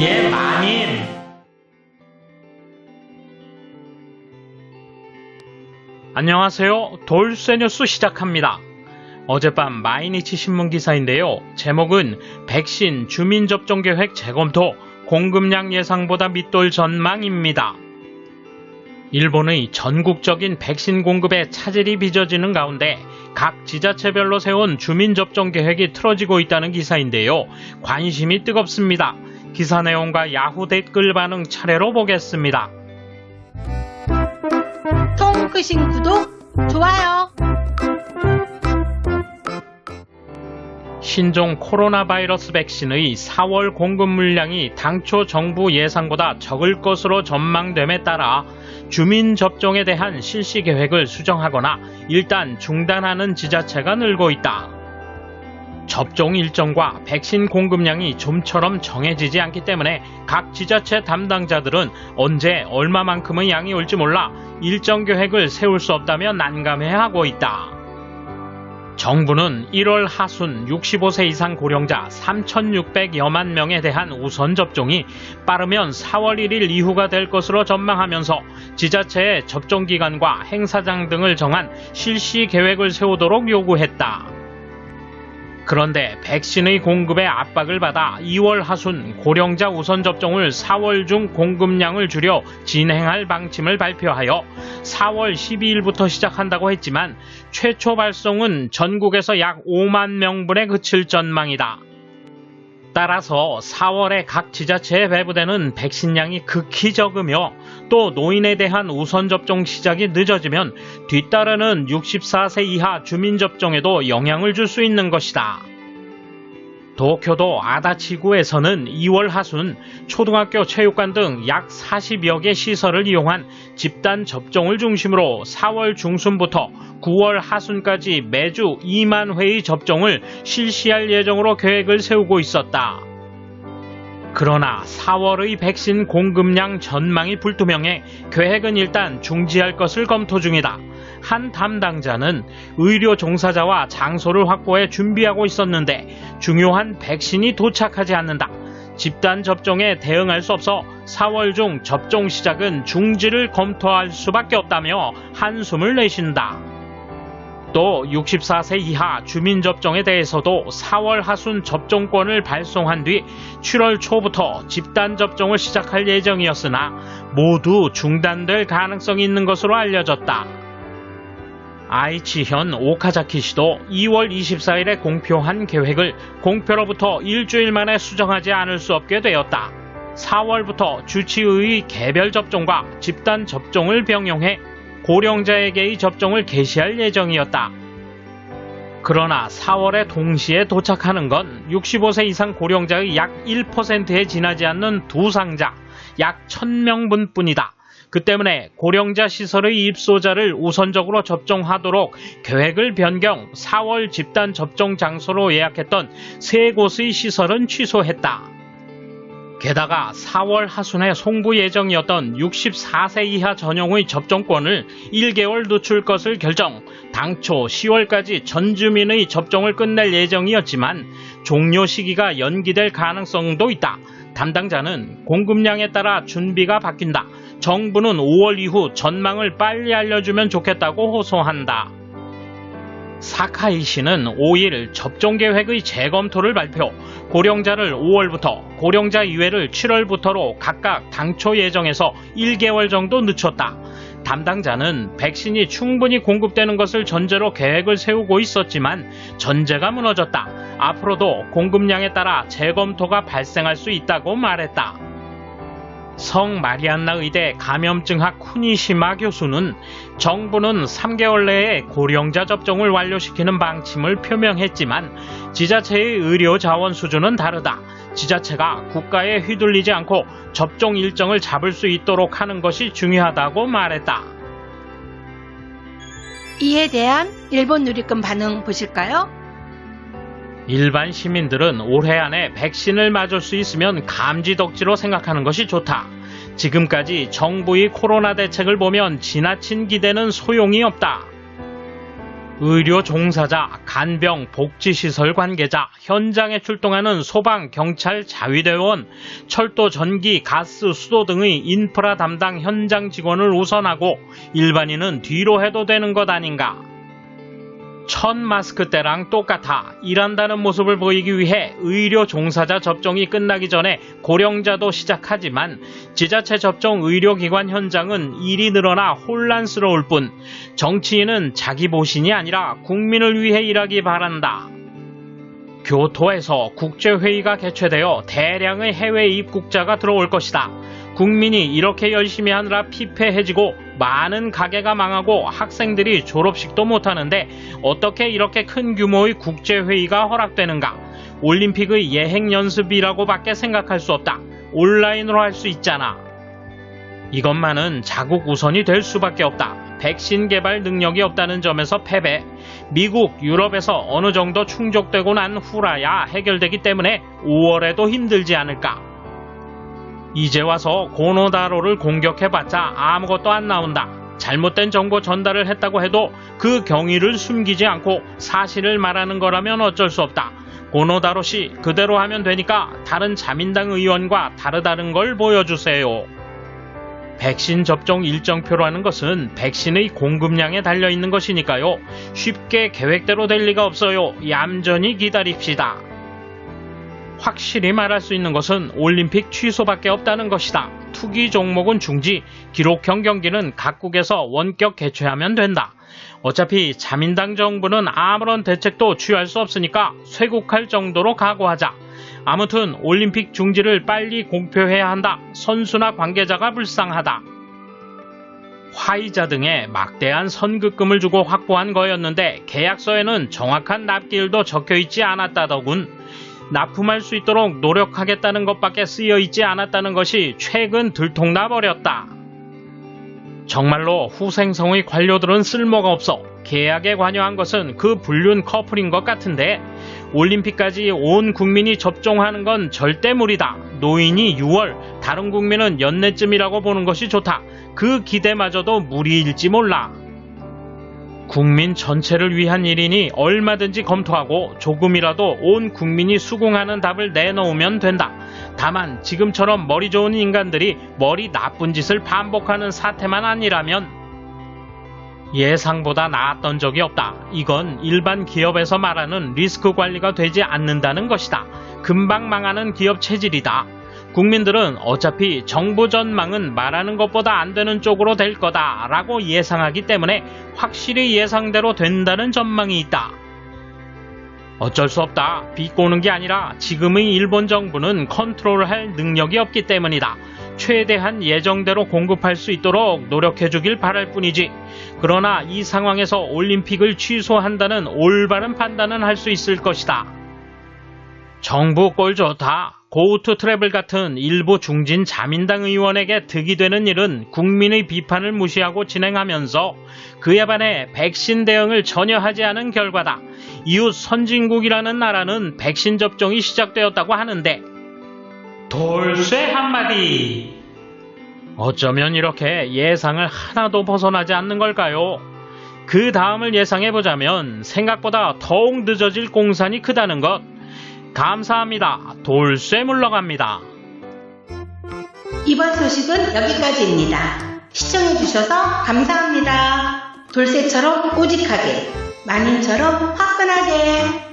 예, 마님. 안녕하세요. 돌쇠 뉴스 시작합니다. 어젯밤 마이니치 신문 기사인데요. 제목은 백신 주민접종 계획 재검토 공급량 예상보다 밑돌 전망입니다. 일본의 전국적인 백신 공급에 차질이 빚어지는 가운데 각 지자체별로 세운 주민접종 계획이 틀어지고 있다는 기사인데요. 관심이 뜨겁습니다. 기사 내용과 야후 댓글 반응 차례로 보겠습니다. 통 크신 구독, 좋아요. 신종 코로나 바이러스 백신의 4월 공급 물량이 당초 정부 예상보다 적을 것으로 전망됨에 따라 주민 접종에 대한 실시 계획을 수정하거나 일단 중단하는 지자체가 늘고 있다. 접종 일정과 백신 공급량이 좀처럼 정해지지 않기 때문에 각 지자체 담당자들은 언제 얼마만큼의 양이 올지 몰라 일정 계획을 세울 수 없다며 난감해하고 있다. 정부는 1월 하순 65세 이상 고령자 3,600여만 명에 대한 우선 접종이 빠르면 4월 1일 이후가 될 것으로 전망하면서 지자체의 접종 기간과 행사장 등을 정한 실시 계획을 세우도록 요구했다. 그런데 백신의 공급에 압박을 받아 2월 하순 고령자 우선 접종을 4월 중 공급량을 줄여 진행할 방침을 발표하여 4월 12일부터 시작한다고 했지만 최초 발송은 전국에서 약 5만 명분에 그칠 전망이다. 따라서 4월에 각 지자체에 배부되는 백신량이 극히 적으며 또 노인에 대한 우선 접종 시작이 늦어지면 뒤따르는 64세 이하 주민 접종에도 영향을 줄 수 있는 것이다. 도쿄도 아다치구에서는 2월 하순 초등학교 체육관 등 약 40여 개 시설을 이용한 집단 접종을 중심으로 4월 중순부터 9월 하순까지 매주 2만 회의 접종을 실시할 예정으로 계획을 세우고 있었다. 그러나 4월의 백신 공급량 전망이 불투명해 계획은 일단 중지할 것을 검토 중이다. 한 담당자는 의료 종사자와 장소를 확보해 준비하고 있었는데 중요한 백신이 도착하지 않는다. 집단 접종에 대응할 수 없어 4월 중 접종 시작은 중지를 검토할 수밖에 없다며 한숨을 내쉰다. 또 64세 이하 주민 접종에 대해서도 4월 하순 접종권을 발송한 뒤 7월 초부터 집단 접종을 시작할 예정이었으나 모두 중단될 가능성이 있는 것으로 알려졌다. 아이치현 오카자키시도 2월 24일에 공표한 계획을 공표로부터 일주일 만에 수정하지 않을 수 없게 되었다. 4월부터 주치의 개별 접종과 집단 접종을 병용해 고령자에게의 접종을 개시할 예정이었다. 그러나 4월에 동시에 도착하는 건 65세 이상 고령자의 약 1%에 지나지 않는 두 상자, 약 1000명분 뿐이다. 그 때문에 고령자 시설의 입소자를 우선적으로 접종하도록 계획을 변경 4월 집단 접종 장소로 예약했던 세 곳의 시설은 취소했다. 게다가 4월 하순에 송부 예정이었던 64세 이하 전용의 접종권을 1개월 늦출 것을 결정, 당초 10월까지 전 주민의 접종을 끝낼 예정이었지만 종료 시기가 연기될 가능성도 있다. 담당자는 공급량에 따라 준비가 바뀐다. 정부는 5월 이후 전망을 빨리 알려주면 좋겠다고 호소한다. 사카이 씨는 5일 접종 계획의 재검토를 발표, 고령자를 5월부터, 고령자 이외를 7월부터로 각각 당초 예정에서 1개월 정도 늦췄다. 담당자는 백신이 충분히 공급되는 것을 전제로 계획을 세우고 있었지만 전제가 무너졌다. 앞으로도 공급량에 따라 재검토가 발생할 수 있다고 말했다. 성 마리안나 의대 감염증학 쿠니시마 교수는 정부는 3개월 내에 고령자 접종을 완료시키는 방침을 표명했지만 지자체의 의료 자원 수준은 다르다. 지자체가 국가에 휘둘리지 않고 접종 일정을 잡을 수 있도록 하는 것이 중요하다고 말했다. 이에 대한 일본 누리꾼 반응 보실까요? 일반 시민들은 올해 안에 백신을 맞을 수 있으면 감지덕지로 생각하는 것이 좋다. 지금까지 정부의 코로나 대책을 보면 지나친 기대는 소용이 없다. 의료 종사자, 간병, 복지시설 관계자, 현장에 출동하는 소방, 경찰, 자위대원, 철도, 전기, 가스, 수도 등의 인프라 담당 현장 직원을 우선하고 일반인은 뒤로 해도 되는 것 아닌가. 첫 마스크 때랑 똑같아 일한다는 모습을 보이기 위해 의료 종사자 접종이 끝나기 전에 고령자도 시작하지만 지자체 접종 의료기관 현장은 일이 늘어나 혼란스러울 뿐 정치인은 자기 보신이 아니라 국민을 위해 일하기 바란다. 교토에서 국제회의가 개최되어 대량의 해외 입국자가 들어올 것이다. 국민이 이렇게 열심히 하느라 피폐해지고 많은 가게가 망하고 학생들이 졸업식도 못하는데 어떻게 이렇게 큰 규모의 국제회의가 허락되는가? 올림픽의 예행 연습이라고 밖에 생각할 수 없다. 온라인으로 할 수 있잖아. 이것만은 자국 우선이 될 수밖에 없다. 백신 개발 능력이 없다는 점에서 패배. 미국, 유럽에서 어느 정도 충족되고 난 후라야 해결되기 때문에 5월에도 힘들지 않을까. 이제 와서 고노다로를 공격해봤자 아무것도 안 나온다. 잘못된 정보 전달을 했다고 해도 그 경위를 숨기지 않고 사실을 말하는 거라면 어쩔 수 없다. 고노다로 씨 그대로 하면 되니까 다른 자민당 의원과 다르다는 걸 보여주세요. 백신 접종 일정표라는 것은 백신의 공급량에 달려 있는 것이니까요. 쉽게 계획대로 될 리가 없어요. 얌전히 기다립시다. 확실히 말할 수 있는 것은 올림픽 취소밖에 없다는 것이다. 투기 종목은 중지, 기록형 경기는 각국에서 원격 개최하면 된다. 어차피 자민당 정부는 아무런 대책도 취할 수 없으니까 쇄국할 정도로 각오하자. 아무튼 올림픽 중지를 빨리 공표해야 한다. 선수나 관계자가 불쌍하다. 화이자 등에 막대한 선급금을 주고 확보한 거였는데 계약서에는 정확한 납기일도 적혀 있지 않았다더군. 납품할 수 있도록 노력하겠다는 것밖에 쓰여 있지 않았다는 것이 최근 들통나 버렸다. 정말로 후생성의 관료들은 쓸모가 없어 계약에 관여한 것은 그 불륜 커플인 것 같은데 올림픽까지 온 국민이 접종하는 건 절대 무리다. 노인이 6월, 다른 국민은 연내쯤이라고 보는 것이 좋다. 그 기대마저도 무리일지 몰라. 국민 전체를 위한 일이니 얼마든지 검토하고 조금이라도 온 국민이 수긍하는 답을 내놓으면 된다. 다만 지금처럼 머리 좋은 인간들이 머리 나쁜 짓을 반복하는 사태만 아니라면 예상보다 나았던 적이 없다. 이건 일반 기업에서 말하는 리스크 관리가 되지 않는다는 것이다. 금방 망하는 기업 체질이다. 국민들은 어차피 정부 전망은 말하는 것보다 안 되는 쪽으로 될 거다 라고 예상하기 때문에 확실히 예상대로 된다는 전망이 있다. 어쩔 수 없다. 비꼬는 게 아니라 지금의 일본 정부는 컨트롤할 능력이 없기 때문이다. 최대한 예정대로 공급할 수 있도록 노력해 주길 바랄 뿐이지. 그러나 이 상황에서 올림픽을 취소한다는 올바른 판단은 할 수 있을 것이다. 정부 꼴 좋다. 고우투 트래블 같은 일부 중진 자민당 의원에게 득이 되는 일은 국민의 비판을 무시하고 진행하면서 그에 반해 백신 대응을 전혀 하지 않은 결과다. 이웃 선진국이라는 나라는 백신 접종이 시작되었다고 하는데 돌쇠 한마디 어쩌면 이렇게 예상을 하나도 벗어나지 않는 걸까요? 그 다음을 예상해보자면 생각보다 더욱 늦어질 공산이 크다는 것 감사합니다. 돌쇠 물러갑니다. 이번 소식은 여기까지입니다. 시청해주셔서 감사합니다. 돌쇠처럼 꼬직하게, 만인처럼 화끈하게.